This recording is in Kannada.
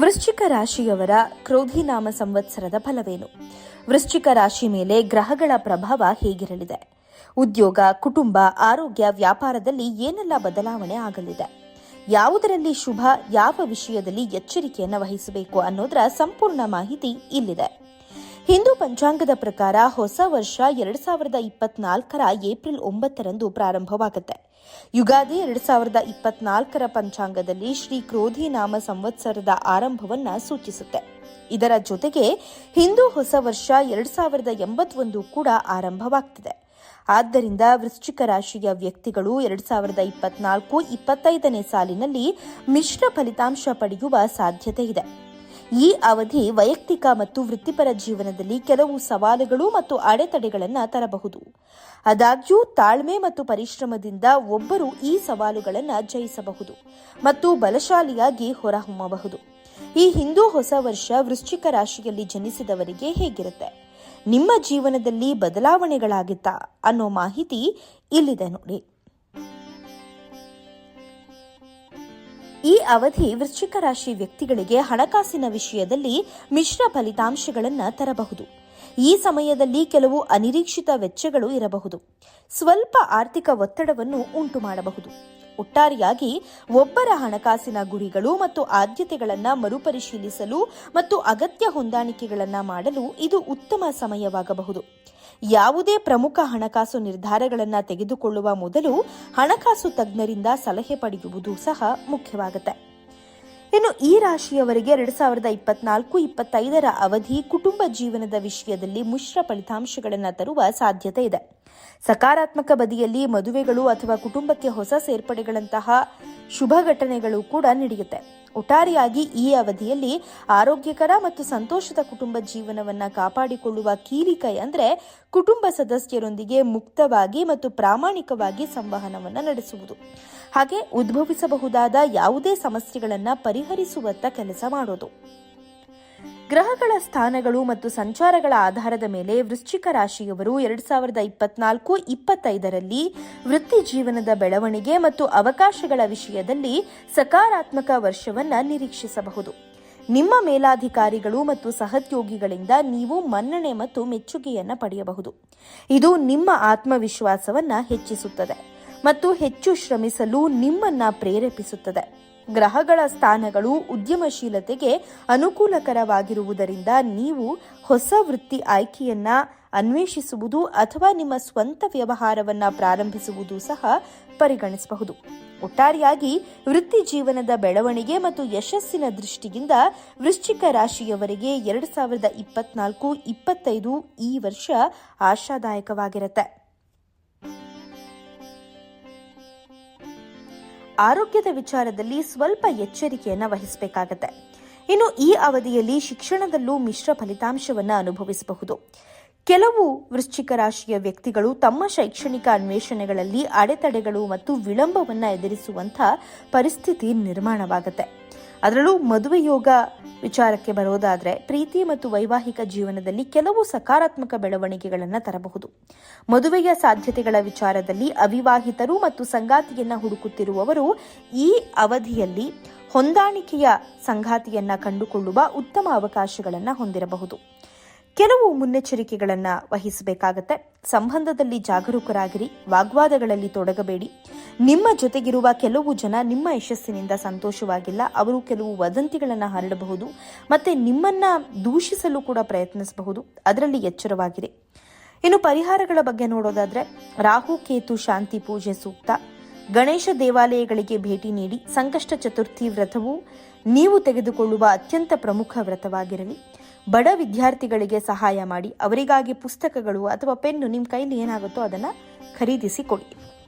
ವೃಶ್ಚಿಕ ರಾಶಿಯವರ ಕ್ರೋಧಿನಾಮ ಸಂವತ್ಸರದ ಫಲವೇನು? ವೃಶ್ಚಿಕ ರಾಶಿ ಮೇಲೆ ಗ್ರಹಗಳ ಪ್ರಭಾವ ಹೇಗಿರಲಿದೆ? ಉದ್ಯೋಗ, ಕುಟುಂಬ, ಆರೋಗ್ಯ, ವ್ಯಾಪಾರದಲ್ಲಿ ಏನೆಲ್ಲ ಬದಲಾವಣೆ ಆಗಲಿದೆ? ಯಾವುದರಲ್ಲಿ ಶುಭ, ಯಾವ ವಿಷಯದಲ್ಲಿ ಎಚ್ಚರಿಕೆಯನ್ನು ವಹಿಸಬೇಕು ಅನ್ನೋದರ ಸಂಪೂರ್ಣ ಮಾಹಿತಿ ಇಲ್ಲಿದೆ. ಹಿಂದೂ ಪಂಚಾಂಗದ ಪ್ರಕಾರ ಹೊಸ ವರ್ಷ ಎರಡ್ ಸಾವಿರದ ಇಪ್ಪತ್ನಾಲ್ಕರ ಏಪ್ರಿಲ್ ಒಂಬತ್ತರಂದು ಪ್ರಾರಂಭವಾಗುತ್ತೆ. ಯುಗಾದಿ ಎರಡ್ ಸಾವಿರದ ಇಪ್ಪತ್ನಾಲ್ಕರ ಪಂಚಾಂಗದಲ್ಲಿ ಶ್ರೀ ಕ್ರೋಧಿ ನಾಮ ಸಂವತ್ಸರದ ಆರಂಭವನ್ನ ಸೂಚಿಸುತ್ತೆ. ಇದರ ಜೊತೆಗೆ ಹಿಂದೂ ಹೊಸ ವರ್ಷ ಎರಡ್ ಸಾವಿರದ ಎಂಬತ್ತೊಂದು ಕೂಡ ಆರಂಭವಾಗ್ತಿದೆ. ಆದ್ದರಿಂದ ವೃಶ್ಚಿಕ ರಾಶಿಯ ವ್ಯಕ್ತಿಗಳು ಎರಡ್ ಸಾವಿರದ ಇಪ್ಪತ್ನಾಲ್ಕು ಇಪ್ಪತ್ತೈದನೇ ಸಾಲಿನಲ್ಲಿ ಮಿಶ್ರ ಫಲಿತಾಂಶ ಪಡೆಯುವ ಸಾಧ್ಯತೆ ಇದೆ. ಈ ಅವಧಿ ವೈಯಕ್ತಿಕ ಮತ್ತು ವೃತ್ತಿಪರ ಜೀವನದಲ್ಲಿ ಕೆಲವು ಸವಾಲುಗಳು ಮತ್ತು ಅಡೆತಡೆಗಳನ್ನು ತರಬಹುದು. ಆದಾಗ್ಯೂ, ತಾಳ್ಮೆ ಮತ್ತು ಪರಿಶ್ರಮದಿಂದ ಒಬ್ಬರು ಈ ಸವಾಲುಗಳನ್ನು ಜಯಿಸಬಹುದು ಮತ್ತು ಬಲಶಾಲಿಯಾಗಿ ಹೊರಹೊಮ್ಮಬಹುದು. ಈ ಹಿಂದೂ ಹೊಸ ವರ್ಷ ವೃಶ್ಚಿಕ ರಾಶಿಯಲ್ಲಿ ಜನಿಸಿದವರಿಗೆ ಹೇಗಿರುತ್ತೆ? ನಿಮ್ಮ ಜೀವನದಲ್ಲಿ ಬದಲಾವಣೆಗಳಾಗಿತ್ತಾ ಅನ್ನೋ ಮಾಹಿತಿ ಇಲ್ಲಿದೆ ನೋಡಿ. ಈ ಅವಧಿ ವೃಶ್ಚಿಕ ರಾಶಿ ವ್ಯಕ್ತಿಗಳಿಗೆ ಹಣಕಾಸಿನ ವಿಷಯದಲ್ಲಿ ಮಿಶ್ರ ಫಲಿತಾಂಶಗಳನ್ನು ತರಬಹುದು. ಈ ಸಮಯದಲ್ಲಿ ಕೆಲವು ಅನಿರೀಕ್ಷಿತ ವೆಚ್ಚಗಳು ಇರಬಹುದು. ಸ್ವಲ್ಪ ಆರ್ಥಿಕ ಒತ್ತಡವನ್ನು ಉಂಟು ಮಾಡಬಹುದು ಒಟ್ಟಾರೆಯಾಗಿ ಒಬ್ಬರ ಹಣಕಾಸಿನ ಗುರಿಗಳು ಮತ್ತು ಆದ್ಯತೆಗಳನ್ನು ಮರುಪರಿಶೀಲಿಸಲು ಮತ್ತು ಅಗತ್ಯ ಹೊಂದಾಣಿಕೆಗಳನ್ನು ಮಾಡಲು ಇದು ಉತ್ತಮ ಸಮಯವಾಗಬಹುದು. ಯಾವುದೇ ಪ್ರಮುಖ ಹಣಕಾಸು ನಿರ್ಧಾರಗಳನ್ನು ತೆಗೆದುಕೊಳ್ಳುವ ಮೊದಲು ಹಣಕಾಸು ತಜ್ಞರಿಂದ ಸಲಹೆ ಪಡೆಯುವುದು ಸಹ ಮುಖ್ಯವಾಗುತ್ತೆ. ಇನ್ನು ಈ ರಾಶಿಯವರಿಗೆ ಎರಡ್ ಸಾವಿರದ ಇಪ್ಪತ್ನಾಲ್ಕು, ಇಪ್ಪತ್ತೈದರ ಅವಧಿ ಕುಟುಂಬ ಜೀವನದ ವಿಷಯದಲ್ಲಿ ಮಿಶ್ರ ಫಲಿತಾಂಶಗಳನ್ನು ತರುವ ಸಾಧ್ಯತೆ ಇದೆ. ಸಕಾರಾತ್ಮಕ ಬದಿಯಲ್ಲಿ ಮದುವೆಗಳು ಅಥವಾ ಕುಟುಂಬಕ್ಕೆ ಹೊಸ ಸೇರ್ಪಡೆಗಳಂತಹ ಶುಭ ಘಟನೆಗಳು ಕೂಡ ನಡೆಯುತ್ತೆ. ಒಟ್ಟಾರೆಯಾಗಿ ಈ ಅವಧಿಯಲ್ಲಿ ಆರೋಗ್ಯಕರ ಮತ್ತು ಸಂತೋಷದ ಕುಟುಂಬ ಜೀವನವನ್ನ ಕಾಪಾಡಿಕೊಳ್ಳುವ ಕೀಲಿಕೈ ಅಂದ್ರೆ ಕುಟುಂಬ ಸದಸ್ಯರೊಂದಿಗೆ ಮುಕ್ತವಾಗಿ ಮತ್ತು ಪ್ರಾಮಾಣಿಕವಾಗಿ ಸಂವಹನವನ್ನು ನಡೆಸುವುದು. ಹಾಗೆ ಉದ್ಭವಿಸಬಹುದಾದ ಯಾವುದೇ ಸಮಸ್ಯೆಗಳನ್ನು ಪರಿಹರಿಸುವತ್ತ ಕೆಲಸ ಮಾಡೋದು. ಗ್ರಹಗಳ ಸ್ಥಾನಗಳು ಮತ್ತು ಸಂಚಾರಗಳ ಆಧಾರದ ಮೇಲೆ ವೃಶ್ಚಿಕ ರಾಶಿಯವರು ಎರಡ್ ಸಾವಿರದ ಇಪ್ಪತ್ನಾಲ್ಕು ಇಪ್ಪತ್ತೈದರಲ್ಲಿ ವೃತ್ತಿ ಜೀವನದ ಬೆಳವಣಿಗೆ ಮತ್ತು ಅವಕಾಶಗಳ ವಿಷಯದಲ್ಲಿ ಸಕಾರಾತ್ಮಕ ವರ್ಷವನ್ನು ನಿರೀಕ್ಷಿಸಬಹುದು. ನಿಮ್ಮ ಮೇಲಾಧಿಕಾರಿಗಳು ಮತ್ತು ಸಹದ್ಯೋಗಿಗಳಿಂದ ನೀವು ಮನ್ನಣೆ ಮತ್ತು ಮೆಚ್ಚುಗೆಯನ್ನು ಪಡೆಯಬಹುದು. ಇದು ನಿಮ್ಮ ಆತ್ಮವಿಶ್ವಾಸವನ್ನು ಹೆಚ್ಚಿಸುತ್ತದೆ ಮತ್ತು ಹೆಚ್ಚು ಶ್ರಮಿಸಲು ನಿಮ್ಮನ್ನ ಪ್ರೇರೇಪಿಸುತ್ತದೆ. ಗ್ರಹಗಳ ಸ್ಥಾನಗಳು ಉದ್ಯಮಶೀಲತೆಗೆ ಅನುಕೂಲಕರವಾಗಿರುವುದರಿಂದ ನೀವು ಹೊಸ ವೃತ್ತಿ ಆಯ್ಕೆಯನ್ನ ಅನ್ವೇಷಿಸುವುದು ಅಥವಾ ನಿಮ್ಮ ಸ್ವಂತ ವ್ಯವಹಾರವನ್ನ ಪ್ರಾರಂಭಿಸುವುದು ಸಹ ಪರಿಗಣಿಸಬಹುದು. ಒಟ್ಟಾರೆಯಾಗಿ ವೃತ್ತಿ ಜೀವನದ ಬೆಳವಣಿಗೆ ಮತ್ತು ಯಶಸ್ಸಿನ ದೃಷ್ಟಿಯಿಂದ ವೃಶ್ಚಿಕ ರಾಶಿಯವರಿಗೆ ಎರಡು ಸಾವಿರದ ಇಪ್ಪತ್ನಾಲ್ಕು ಇಪ್ಪತ್ತೈದು ಈ ವರ್ಷ ಆಶಾದಾಯಕವಾಗಿರುತ್ತೆ. ಆರೋಗ್ಯದ ವಿಚಾರದಲ್ಲಿ ಸ್ವಲ್ಪ ಎಚ್ಚರಿಕೆಯನ್ನು ವಹಿಸಬೇಕಾಗತ್ತೆ. ಇನ್ನು ಈ ಅವಧಿಯಲ್ಲಿ ಶಿಕ್ಷಣದಲ್ಲೂ ಮಿಶ್ರ ಫಲಿತಾಂಶವನ್ನು ಅನುಭವಿಸಬಹುದು. ಕೆಲವು ವೃಶ್ಚಿಕ ರಾಶಿಯ ವ್ಯಕ್ತಿಗಳು ತಮ್ಮ ಶೈಕ್ಷಣಿಕ ಅನ್ವೇಷಣೆಗಳಲ್ಲಿ ಅಡೆತಡೆಗಳು ಮತ್ತು ವಿಳಂಬವನ್ನು ಎದುರಿಸುವಂಥ ಪರಿಸ್ಥಿತಿ ನಿರ್ಮಾಣವಾಗುತ್ತೆ. ಅದರಲ್ಲೂ ಮದುವೆ ಯೋಗ ವಿಚಾರಕ್ಕೆ ಬರೋದಾದ್ರೆ ಪ್ರೀತಿ ಮತ್ತು ವೈವಾಹಿಕ ಜೀವನದಲ್ಲಿ ಕೆಲವು ಸಕಾರಾತ್ಮಕ ಬೆಳವಣಿಗೆಗಳನ್ನು ತರಬಹುದು. ಮದುವೆಯ ಸಾಧ್ಯತೆಗಳ ವಿಚಾರದಲ್ಲಿ ಅವಿವಾಹಿತರು ಮತ್ತು ಸಂಗಾತಿಯನ್ನ ಹುಡುಕುತ್ತಿರುವವರು ಈ ಅವಧಿಯಲ್ಲಿ ಹೊಂದಾಣಿಕೆಯ ಸಂಗಾತಿಯನ್ನ ಕಂಡುಕೊಳ್ಳುವ ಉತ್ತಮ ಅವಕಾಶಗಳನ್ನು ಹೊಂದಿರಬಹುದು. ಕೆಲವು ಮುನ್ನೆಚ್ಚರಿಕೆಗಳನ್ನು ವಹಿಸಬೇಕಾಗತ್ತೆ. ಸಂಬಂಧದಲ್ಲಿ ಜಾಗರೂಕರಾಗಿರಿ, ವಾಗ್ವಾದಗಳಲ್ಲಿ ತೊಡಗಬೇಡಿ. ನಿಮ್ಮ ಜೊತೆಗಿರುವ ಕೆಲವು ಜನ ನಿಮ್ಮ ಯಶಸ್ಸಿನಿಂದ ಸಂತೋಷವಾಗಿಲ್ಲ. ಅವರು ಕೆಲವು ವದಂತಿಗಳನ್ನು ಹರಡಬಹುದು ಮತ್ತೆ ನಿಮ್ಮನ್ನ ದೂಷಿಸಲು ಕೂಡ ಪ್ರಯತ್ನಿಸಬಹುದು. ಅದರಲ್ಲಿ ಎಚ್ಚರವಾಗಿದೆ. ಇನ್ನು ಪರಿಹಾರಗಳ ಬಗ್ಗೆ ನೋಡೋದಾದ್ರೆ, ರಾಹು, ಕೇತು, ಶಾಂತಿ ಪೂಜೆ ಸೂಕ್ತ. ಗಣೇಶ ದೇವಾಲಯಗಳಿಗೆ ಭೇಟಿ ನೀಡಿ ಸಂಕಷ್ಟ ಚತುರ್ಥಿ ವ್ರತವು ನೀವು ತೆಗೆದುಕೊಳ್ಳುವ ಅತ್ಯಂತ ಪ್ರಮುಖ ವ್ರತವಾಗಿರಲಿ. ಬಡ ವಿದ್ಯಾರ್ಥಿಗಳಿಗೆ ಸಹಾಯ ಮಾಡಿ, ಅವರಿಗಾಗಿ ಪುಸ್ತಕಗಳು ಅಥವಾ ಪೆನ್ನು ನಿಮ್ಮ ಕೈಲಿ ಏನಾಗುತ್ತೋ ಅದನ್ನು ಖರೀದಿಸಿ ಕೊಡಿ